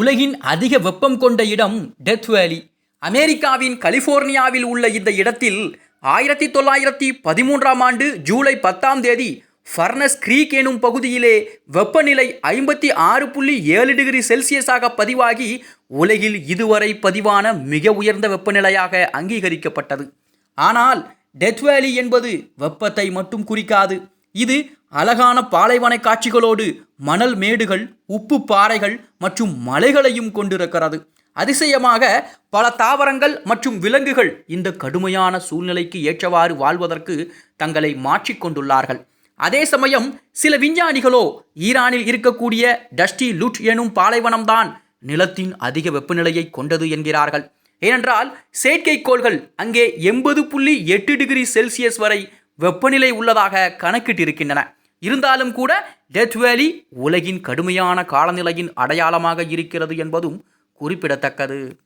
உலகின் அதிக வெப்பம் கொண்ட இடம் டெத் வேலி. அமெரிக்காவின் கலிபோர்னியாவில் உள்ள இந்த இடத்தில் ஆயிரத்தி தொள்ளாயிரத்தி பதிமூன்றாம் ஆண்டு ஜூலை பத்தாம் தேதி ஃபர்னஸ் கிரீக் எனும் பகுதியிலே வெப்பநிலை ஐம்பத்தி ஆறு புள்ளி ஏழு டிகிரி செல்சியஸாக பதிவாகி உலகில் இதுவரை பதிவான மிக உயர்ந்த வெப்பநிலையாக அங்கீகரிக்கப்பட்டது. ஆனால் டெத் வேலி என்பது வெப்பத்தை மட்டும் குறிக்காது. இது அழகான பாலைவன காட்சிகளோடு மணல் மேடுகள் உப்பு பாறைகள் மற்றும் மலைகளையும் கொண்டிருக்கிறது. அதிசயமாக பல தாவரங்கள் மற்றும் விலங்குகள் இந்த கடுமையான சூழ்நிலைக்கு ஏற்றவாறு வாழ்வதற்கு தங்களை மாற்றிக்கொண்டுள்ளார்கள் அதே சமயம் சில விஞ்ஞானிகளோ ஈரானில் இருக்கக்கூடிய டஸ்டி லுட் எனும் பாலைவனம்தான் நிலத்தின் அதிக வெப்பநிலையை கொண்டது என்கிறார்கள். ஏனென்றால் செயற்கைக்கோள்கள் அங்கே எண்பது புள்ளி எட்டு டிகிரி செல்சியஸ் வரை வெப்பநிலை உள்ளதாக கணக்கிட்டிருக்கின்றன. இருந்தாலும் கூட டெத் வேலி உலகின் கடுமையான காலநிலையின் அடையாளமாக இருக்கிறது என்பதும் குறிப்பிடத்தக்கது.